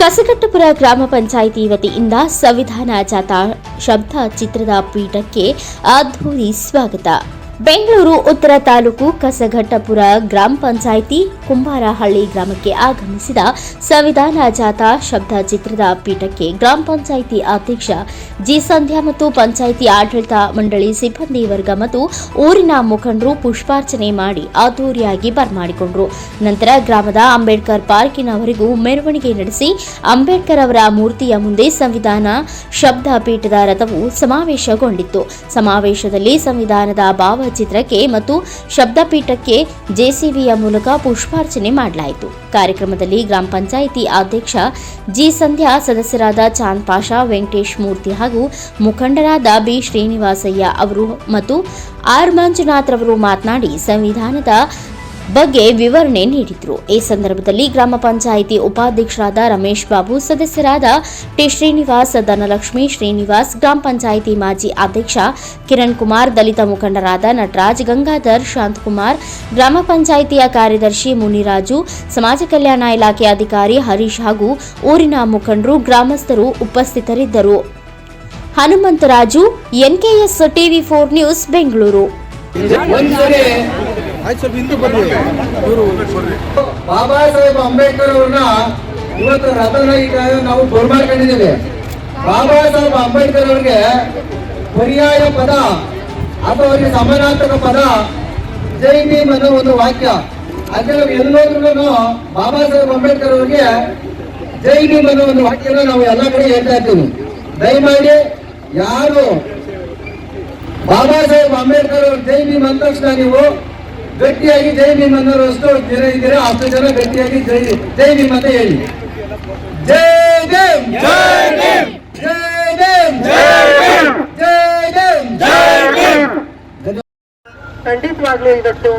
ಕಸಕಟ್ಟಪುರ ಗ್ರಾಮ ಪಂಚಾಯಿತಿ ವತಿಯಿಂದ ಸಂವಿಧಾನ ಜಾಥಾ ಶಬ್ದ ಚಿತ್ರದ ಪೀಠಕ್ಕೆ ಅದ್ಧೂರಿ ಸ್ವಾಗತ. ಬೆಂಗಳೂರು ಉತ್ತರ ತಾಲೂಕು ಕಸಘಟ್ಟಪುರ ಗ್ರಾಮ ಪಂಚಾಯಿತಿ ಕುಂಬಾರಹಳ್ಳಿ ಗ್ರಾಮಕ್ಕೆ ಆಗಮಿಸಿದ ಸಂವಿಧಾನ ಜಾಥಾ ಶಬ್ದ ಚಿತ್ರದ ಪೀಠಕ್ಕೆ ಗ್ರಾಮ ಪಂಚಾಯಿತಿ ಅಧ್ಯಕ್ಷ ಜಿ ಸಂಧ್ಯಾ ಮತ್ತು ಪಂಚಾಯಿತಿ ಆಡಳಿತ ಮಂಡಳಿ ಸಿಬ್ಬಂದಿ ವರ್ಗ ಮತ್ತು ಊರಿನ ಮುಖಂಡರು ಪುಷ್ಪಾರ್ಚನೆ ಮಾಡಿ ಅದ್ದೂರಿಯಾಗಿ ಬರಮಾಡಿಕೊಂಡರು ನಂತರ ಗ್ರಾಮದ ಅಂಬೇಡ್ಕರ್ ಪಾರ್ಕಿನವರೆಗೂ ಮೆರವಣಿಗೆ ನಡೆಸಿ ಅಂಬೇಡ್ಕರ್ ಅವರ ಮೂರ್ತಿಯ ಮುಂದೆ ಸಂವಿಧಾನ ಶಬ್ದ ಪೀಠದ ರಥವು ಸಮಾವೇಶಗೊಂಡಿತ್ತು. ಸಮಾವೇಶದಲ್ಲಿ ಸಂವಿಧಾನದ ಭಾವಚಿತ್ರಕ್ಕೆ ಮತ್ತು ಶಬ್ದಪೀಠಕ್ಕೆ ಜೆಸಿಬಿಯ ಮೂಲಕ ಪುಷ್ಪಾರ್ಚನೆ ಮಾಡಲಾಯಿತು. ಕಾರ್ಯಕ್ರಮದಲ್ಲಿ ಗ್ರಾಮ ಪಂಚಾಯಿತಿ ಅಧ್ಯಕ್ಷ ಜಿ ಸಂಧ್ಯಾ, ಸದಸ್ಯರಾದ ಚಾಂದ್ ಪಾಷಾ, ವೆಂಕಟೇಶ್ ಮೂರ್ತಿ ಹಾಗೂ ಮುಖಂಡರಾದ ಬಿ ಶ್ರೀನಿವಾಸಯ್ಯ ಅವರು ಮತ್ತು ಆರ್ ಮಂಜುನಾಥ್ ರವರು ಮಾತನಾಡಿ, ಸಂವಿಧಾನದ ಬಗ್ಗೆ ವಿವರಣೆ ನೀಡಿದರು. ಈ ಸಂದರ್ಭದಲ್ಲಿ ಗ್ರಾಮ ಪಂಚಾಯಿತಿ ಉಪಾಧ್ಯಕ್ಷರಾದ ರಮೇಶ್ ಬಾಬು, ಸದಸ್ಯರಾದ ಟಿ ಶ್ರೀನಿವಾಸ್, ಧನಲಕ್ಷ್ಮಿ ಶ್ರೀನಿವಾಸ್, ಗ್ರಾಮ ಪಂಚಾಯಿತಿ ಮಾಜಿ ಅಧ್ಯಕ್ಷ ಕಿರಣ್ ಕುಮಾರ್, ದಲಿತ ಮುಖಂಡರಾದ ನಟರಾಜ್, ಗಂಗಾಧರ್, ಶಾಂತಕುಮಾರ್, ಗ್ರಾಮ ಪಂಚಾಯಿತಿಯ ಕಾರ್ಯದರ್ಶಿ ಮುನಿರಾಜು, ಸಮಾಜ ಕಲ್ಯಾಣ ಇಲಾಖೆ ಅಧಿಕಾರಿ ಹರೀಶ್ ಹಾಗೂ ಊರಿನ ಮುಖಂಡರು, ಗ್ರಾಮಸ್ಥರು ಉಪಸ್ಥಿತರಿದ್ದರು. Hanumantharaju NKS TV four news, Bengaluru. ಆಯ್ತು ಸ್ವಲ್ಪ ಹಿಂದೆ ಬರ್ರಿ. ಬಾಬಾ ಸಾಹೇಬ್ ಅಂಬೇಡ್ಕರ್ ಅವ್ರನ್ನ ಇವತ್ತು ರಥನ ಈಗ ನಾವು ಮಾಡ್ಕೊಂಡಿದ್ದೇವೆ. ಬಾಬಾ ಸಾಹೇಬ್ ಅಂಬೇಡ್ಕರ್ ಅವ್ರಿಗೆ ಪರ್ಯಾಯ ಪದ ಅಥವಾ ಅವರಿಗೆ ಸಮಾನಾರ್ಥಕ ಪದ ಜೈ ಭೀಮ್ ಅನ್ನೋ ಒಂದು ವಾಕ್ಯ. ಅದೇ ನಾವು ಎಲ್ಲೋದ್ರೂ ಬಾಬಾ ಸಾಹೇಬ್ ಅಂಬೇಡ್ಕರ್ ಅವ್ರಿಗೆ ಜೈ ಭೀಮ್ ಅನ್ನೋ ಒಂದು ವಾಕ್ಯನ ನಾವು ಎಲ್ಲ ಕಡೆ ಹೇಳ್ತಾ ಇರ್ತೀವಿ. ದಯಮಾಡಿ ಯಾರು ಬಾಬಾ ಸಾಹೇಬ್ ಅಂಬೇಡ್ಕರ್ ಅವ್ರ ಜೈ ಭೀಮ್ ಅಂದ ತಕ್ಷಣ ನೀವು ಗಟ್ಟಿಯಾಗಿ ಜೈ ಭೀಮ್ ಅನ್ನೋರಷ್ಟು ಜನ ಇದ್ದೀರಾ? ಅಷ್ಟು ಜನ ಗಟ್ಟಿಯಾಗಿ ಜೈ ಜೈ ಭೀಮ್ ಅಂತ ಹೇಳಿ. ಜೈ ಭೀಮ್! ಜೈ ಭೀಮ್! ಜೈ ಭೀಮ್! ಜೈ ಭೀಮ್! ಜೈ ಭೀಮ್! ಖಂಡಿತವಾಗ್ಲೂ ಇವತ್ತು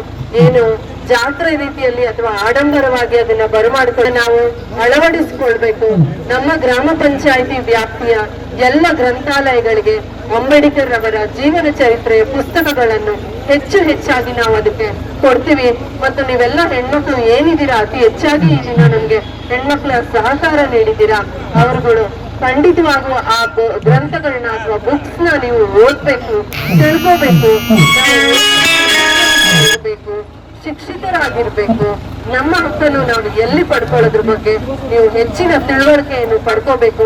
ಏನು ಜಾತ್ರೆ ರೀತಿಯಲ್ಲಿ ಅಥವಾ ಆಡಂಬರವಾಗಿ ಅದನ್ನ ಬರಮಾಡಿಕೊಂಡು ನಾವು ಅಳವಡಿಸಿಕೊಳ್ಬೇಕು. ನಮ್ಮ ಗ್ರಾಮ ಪಂಚಾಯಿತಿ ವ್ಯಾಪ್ತಿಯ ಎಲ್ಲ ಗ್ರಂಥಾಲಯಗಳಿಗೆ ಅಂಬೇಡ್ಕರ್ ಅವರ ಜೀವನ ಚರಿತ್ರೆಯ ಪುಸ್ತಕಗಳನ್ನು ಹೆಚ್ಚು ಹೆಚ್ಚಾಗಿ ನಾವು ಅದಕ್ಕೆ ಕೊಡ್ತೀವಿ. ಮತ್ತು ನೀವೆಲ್ಲ ಹೆಣ್ಮಕ್ಳು ಏನಿದ್ದೀರಾ? ಅತಿ ಹೆಚ್ಚಾಗಿ ಈ ದಿನ ನಮ್ಗೆ ಹೆಣ್ಮಕ್ಳ ಸಹಕಾರ ನೀಡಿದ್ದೀರಾ? ಅವರುಗಳು ಖಂಡಿತವಾಗೂ ಆ ಗ್ರಂಥಗಳನ್ನ ಅಥವಾ ಬುಕ್ಸ್ನ ನೀವು ಓದ್ಬೇಕು, ತಿಳ್ಕೋಬೇಕು. ಶಿಕ್ಷಿತರಾಗಿರ್ಬೇಕು. ನಮ್ಮ ಹಕ್ಕನ್ನು ನಾವು ಎಲ್ಲಿ ಪಡ್ಕೊಳ್ಳೋದ್ರ ಬಗ್ಗೆ ನೀವು ಹೆಚ್ಚಿನ ತಿಳುವಳಿಕೆಯನ್ನು ಪಡ್ಕೋಬೇಕು.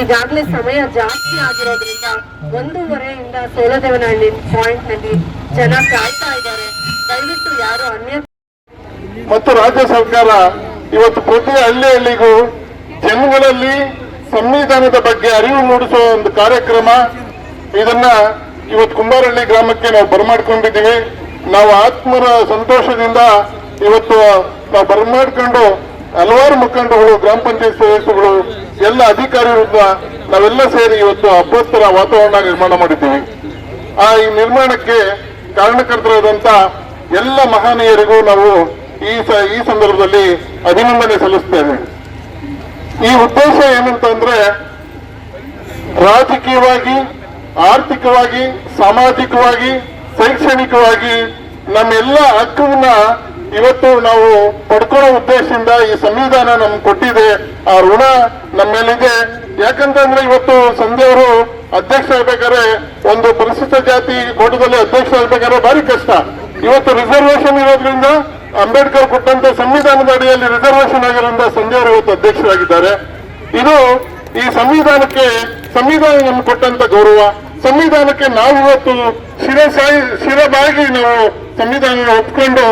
ಈಗಾಗಲೇ ಸಮಯ ಜಾಸ್ತಿ ಆಗಿರೋದ್ರಿಂದ ಒಂದೂವರೆಯಿಂದ ಸೋಲದೇವನಹಳ್ಳಿ ಪಾಯಿಂಟ್ನಲ್ಲಿ ಜನ ಕಾಯ್ತಾ ಇದ್ದಾರೆ. ದಯವಿಟ್ಟು ಯಾರು ಅನ್ಯ ಮತ್ತು ರಾಜ್ಯ ಸರ್ಕಾರ ಇವತ್ತು ಪ್ರತಿ ಹಳ್ಳಿ ಹಳ್ಳಿಗೂ ಜನಗಳಲ್ಲಿ ಸಂವಿಧಾನದ ಬಗ್ಗೆ ಅರಿವು ಮೂಡಿಸುವ ಒಂದು ಕಾರ್ಯಕ್ರಮ. ಇದನ್ನ ಇವತ್ತು ಕುಂಬಾರಹಳ್ಳಿ ಗ್ರಾಮಕ್ಕೆ ನಾವು ಬರಮಾಡ್ಕೊಂಡಿದ್ದೀವಿ. ನಾವು ಆತ್ಮರ ಸಂತೋಷದಿಂದ ಇವತ್ತು ನಾವು ಬರಮಾಡ್ಕೊಂಡು ಹಲವಾರು ಮುಖಂಡಗಳು ಗ್ರಾಮ ಪಂಚಾಯತ್ ಸದಸ್ಯರುಗಳು, ಎಲ್ಲ ಅಧಿಕಾರಿಗಳಿಂದ ನಾವೆಲ್ಲ ಸೇರಿ ಇವತ್ತು ಅಭ್ಯಸ್ತರ ವಾತಾವರಣ ನಿರ್ಮಾಣ ಮಾಡಿದ್ದೀವಿ. ಆ ಈ ನಿರ್ಮಾಣಕ್ಕೆ ಕಾರಣಕರ್ತರಾದಂತ ಎಲ್ಲ ಮಹನೀಯರಿಗೂ ನಾವು ಈ ಈ ಸಂದರ್ಭದಲ್ಲಿ ಅಭಿನಂದನೆ ಸಲ್ಲಿಸ್ತೇವೆ. ಈ ಉದ್ದೇಶ ಏನಂತಂದ್ರೆ ರಾಜಕೀಯವಾಗಿ, ಆರ್ಥಿಕವಾಗಿ, ಸಾಮಾಜಿಕವಾಗಿ ಶೈಕ್ಷಣಿಕವಾಗಿ ನಮ್ಮೆಲ್ಲ ಹಕ್ಕನ್ನ ಇವತ್ತು ನಾವು ಪಡ್ಕೊಳ್ಳೋ ಉದ್ದೇಶದಿಂದ ಈ ಸಂವಿಧಾನ ನಮ್ಗೆ ಕೊಟ್ಟಿದೆ. ಆ ಋಣ ನಮ್ಮ ಮೇಲಿದೆ ಯಾಕಂತಂದ್ರೆ ಇವತ್ತು ಸಂಜೆಯವರು ಅಧ್ಯಕ್ಷ ಆಗ್ಬೇಕಾದ್ರೆ ಒಂದು ಪರಿಶಿಷ್ಟ ಜಾತಿ ಕೋಟದಲ್ಲಿ ಅಧ್ಯಕ್ಷ ಆಗ್ಬೇಕಾದ್ರೆ ಭಾರಿ ಕಷ್ಟ. ಇವತ್ತು ರಿಸರ್ವೇಶನ್ ಇರೋದ್ರಿಂದ ಅಂಬೇಡ್ಕರ್ ಕೊಟ್ಟಂತ ಸಂವಿಧಾನದ ಅಡಿಯಲ್ಲಿ ರಿಸರ್ವೇಶನ್ ಆಗಿರೋದ್ರಿಂದ ಸಂಜೆಯವರು ಇವತ್ತು ಅಧ್ಯಕ್ಷರಾಗಿದ್ದಾರೆ. ಇದು ಈ ಸಂವಿಧಾನಕ್ಕೆ, ಸಂವಿಧಾನ ನಮ್ಗೆ ಕೊಟ್ಟಂತ ಗೌರವ. ಸಂವಿಧಾನಕ್ಕೆ ನಾವು ಇವತ್ತು ಶಿರಸಾಯಿ ಶಿರಬಾಗಿ ನಾವು ಸಂವಿಧಾನ ಒಪ್ಕೊಂಡು